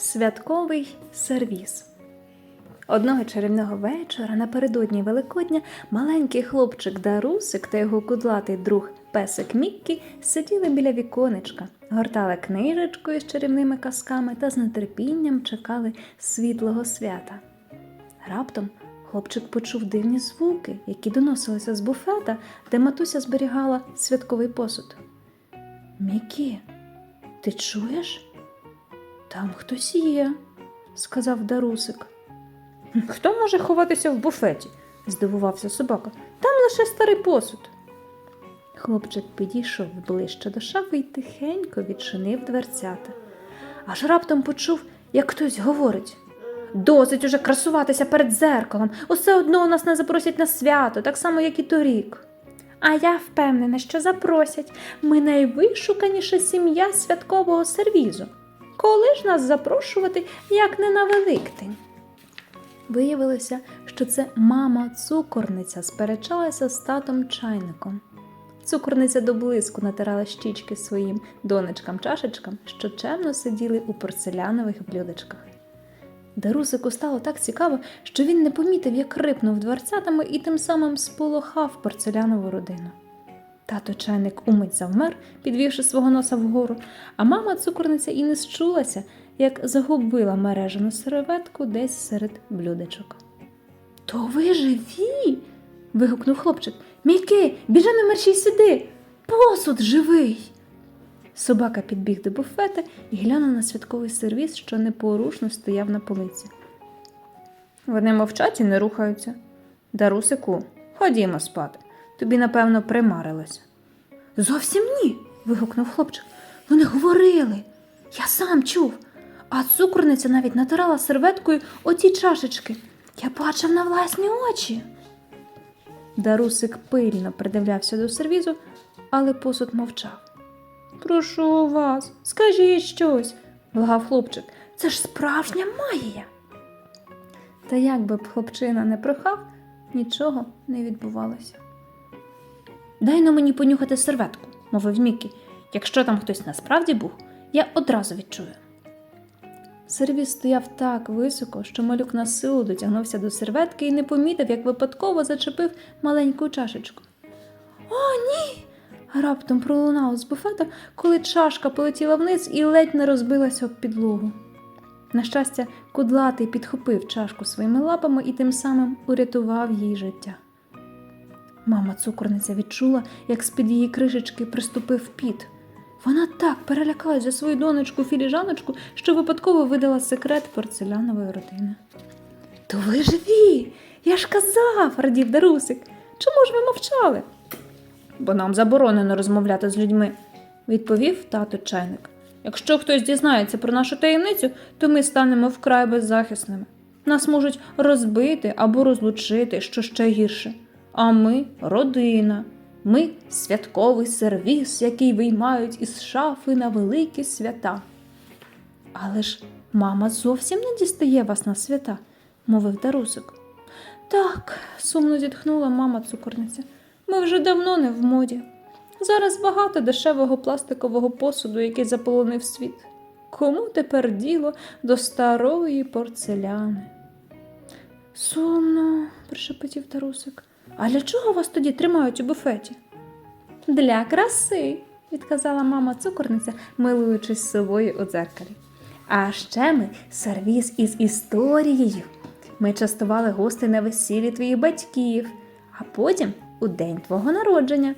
Святковий сервіз. Одного чарівного вечора напередодні Великодня маленький хлопчик Дарусик та його кудлатий друг песик Міккі сиділи біля віконечка, гортали книжечку із чарівними казками та з нетерпінням чекали світлого свята. Раптом хлопчик почув дивні звуки, які доносилися з буфета, де матуся зберігала святковий посуд. Мікі, ти чуєш? Там хтось є, сказав Дарусик. Хто може ховатися в буфеті? здивувався собака. Там лише старий посуд. Хлопчик підійшов ближче до шафи і тихенько відчинив дверцята. Аж раптом почув, як хтось говорить. Досить уже красуватися перед зеркалом. Усе одно нас не запросять на свято, так само, як і торік. А я впевнена, що запросять. Ми найвишуканіша сім'я святкового сервізу. Коли ж нас запрошувати, як не на Великдень? Виявилося, що це мама цукорниця сперечалася з татом чайником. Цукорниця до блиску натирала щічки своїм донечкам-чашечкам, що чемно сиділи у порцелянових блюдечках. Дарусику стало так цікаво, що він не помітив, як рипнув дверцятами і тим самим сполохав порцелянову родину. Тато чайник умить завмер, підвівши свого носа вгору, а мама цукорниця і не счулася, як загубила мережену серветку десь серед блюдечок. То ви живі? вигукнув хлопчик. Міки, біжи на мерщій сюди. Посуд живий. Собака підбіг до буфета і глянув на святковий сервіз, що непорушно стояв на полиці. Вони мовчать і не рухаються. Дарусику, ходімо спати. Тобі, напевно, примарилося. Зовсім ні. вигукнув хлопчик. Вони говорили. Я сам чув. А цукорниця навіть натирала серветкою оті чашечки. Я бачив на власні очі. Дарусик пильно придивлявся до сервізу, але посуд мовчав. Прошу вас, скажіть щось, благав хлопчик. Це ж справжня магія. Та як би б хлопчина не прохав, нічого не відбувалося. Дай на мені понюхати серветку, мовив Мікі. Якщо там хтось насправді був, я одразу відчую. Сервіс стояв так високо, що малюк на силу дотягнувся до серветки і не помітив, як випадково зачепив маленьку чашечку. О, ні. Раптом пролунало з буфета, коли чашка полетіла вниз і ледь не розбилася об підлогу. На щастя, кудлатий підхопив чашку своїми лапами і тим самим урятував їй життя. Мама цукорниця відчула, як з-під її кришечки приступив піт. Вона так перелякалась за свою донечку філіжаночку, що випадково видала секрет порцелянової родини. То ви живі! Я ж казав, радів Дарусик. Чому ж ви мовчали? Бо нам заборонено розмовляти з людьми, відповів тато чайник. Якщо хтось дізнається про нашу таємницю, то ми станемо вкрай беззахисними. Нас можуть розбити або розлучити, що ще гірше. А ми родина. Ми святковий сервіс, який виймають із шафи на великі свята. Але ж мама зовсім не дістає вас на свята, мовив Дарусик. Так, сумно зітхнула мама цукорниця. Ми вже давно не в моді. Зараз багато дешевого пластикового посуду, який заполонив світ. Кому тепер діло до старої порцеляни? Сумно, прошепотів Тарусик. А для чого вас тоді тримають у буфеті? Для краси, відказала мама цукорниця, милуючись собою у дзеркалі. А ще ми сервіз із історією. Ми частували гостей на весіллі твоїх батьків, а потім у день твого народження.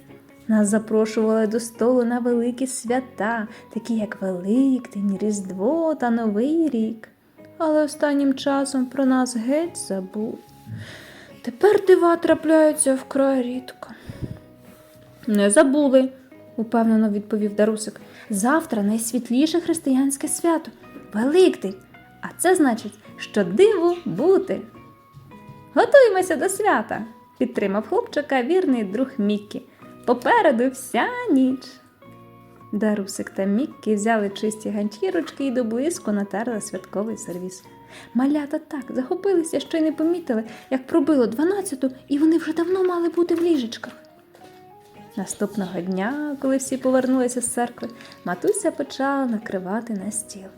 Нас запрошували до столу на великі свята, такі як Великдень, Різдво та Новий рік. Але останнім часом про нас геть забув. Тепер дива трапляються вкрай рідко. Не забули, упевнено відповів Дарусик. Завтра найсвітліше християнське свято Великдень. А це значить, що диву бути. Готуємося до свята, підтримав хлопчика вірний друг Міккі. Попереду вся ніч. Дарусик та Міккі взяли чисті ганчірочки і до блиску натерли святковий сервіс. Малята так захопилися, що й не помітили, як пробило дванадцяту, і вони вже давно мали бути в ліжечках. Наступного дня, коли всі повернулися з церкви, матуся почала накривати на стіл.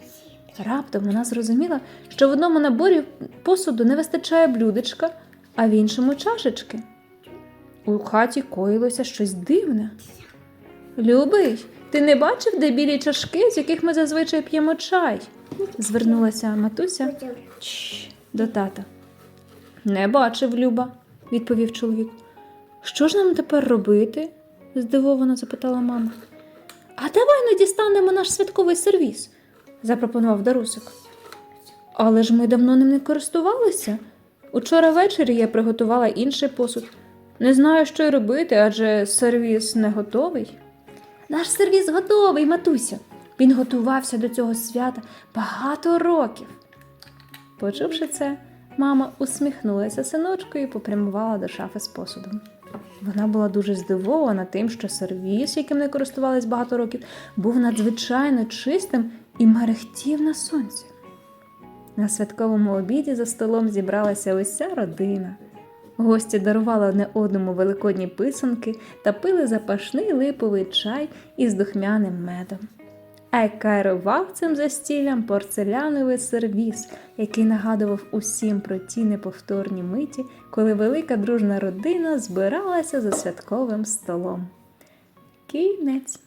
Раптом вона зрозуміла, що в одному наборі посуду не вистачає блюдечка, а в іншому чашечки. У хаті коїлося щось дивне. Любий, ти не бачив, де білі чашки, з яких ми зазвичай п'ємо чай? звернулася матуся до тата. Не бачив, Люба, відповів чоловік. Що ж нам тепер робити? здивовано запитала мама. А давай не дістанемо наш святковий сервіз, запропонував Дарусик. Але ж ми давно ним не користувалися. Учора ввечері я приготувала інший посуд. Не знаю, що й робити, адже сервіз не готовий. Наш сервіз готовий, матуся. Він готувався до цього свята багато років. Почувши це, мама усміхнулася синочкою і попрямувала до шафи з посудом. Вона була дуже здивована тим, що сервіс, яким не користувались багато років, був надзвичайно чистим і мерехтів на сонці. На святковому обіді за столом зібралася уся родина. Гості дарували одне одному великодні писанки та пили запашний липовий чай із духмяним медом. А керував цим застіллям порцеляновий сервіс, який нагадував усім про ті неповторні миті, коли велика дружна родина збиралася за святковим столом. Кінець.